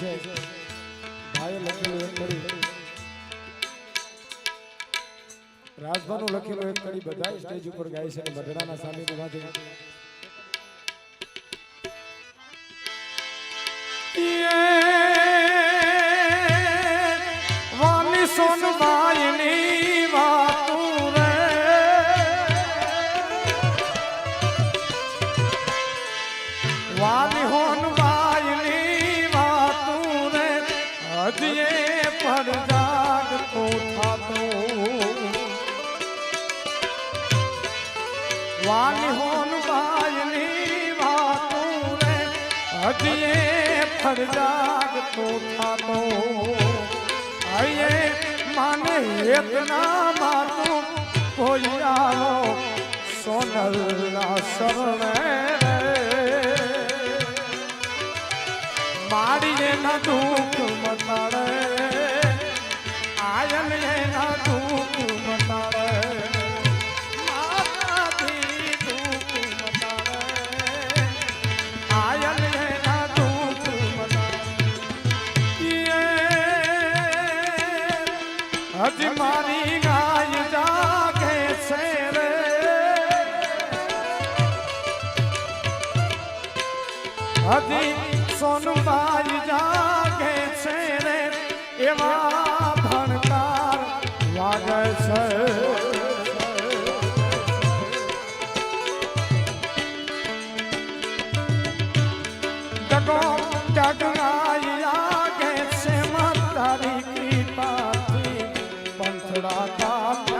છે. ભાઈએ લખેલું એક કડી. રાજભાનું લખેલું એક કડી બધા સ્ટેજ ઉપર ગાય છે બગડાના સામે ઊભા Wow. વાલી હોનબાઈની વાતું રે હજીએ ફરજાગ તો થાતો આયે માને ના માતું કોઈ આવો સોનલના શરણે મારી ના દુઃખ મટાડે મારી ગાય જાગે છે રે. હજી સોનબાઈ જાગે છે રે. એવા छड़ा का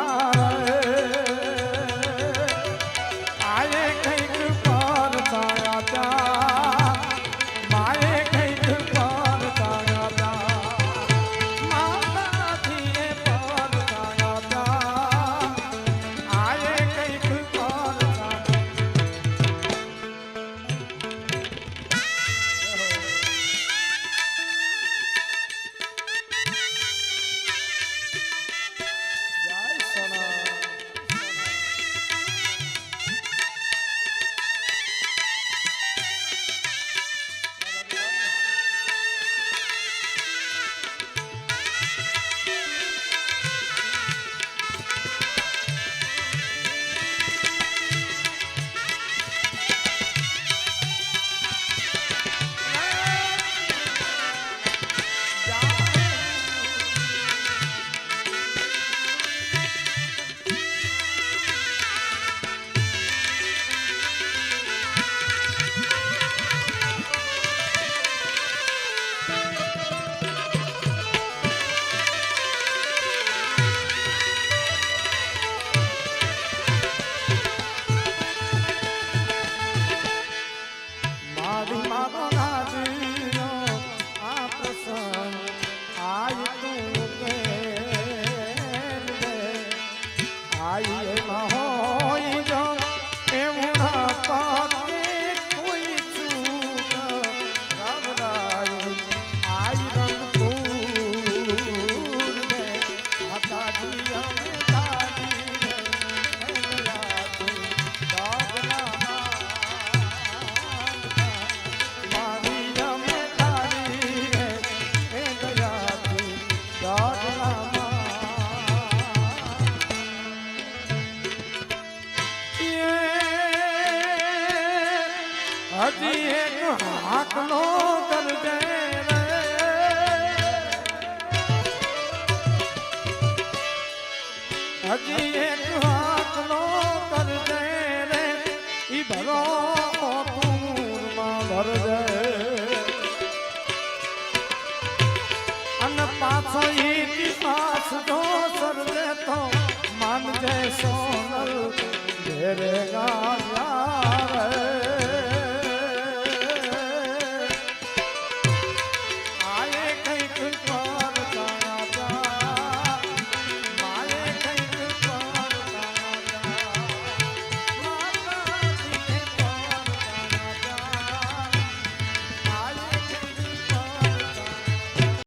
હજી એક હાકનો કરજે હજી એક હાકનો કરજે રે. ઈ ભરો પૂરમાં ભરજે. અને પાછો ઇતિહાસ જો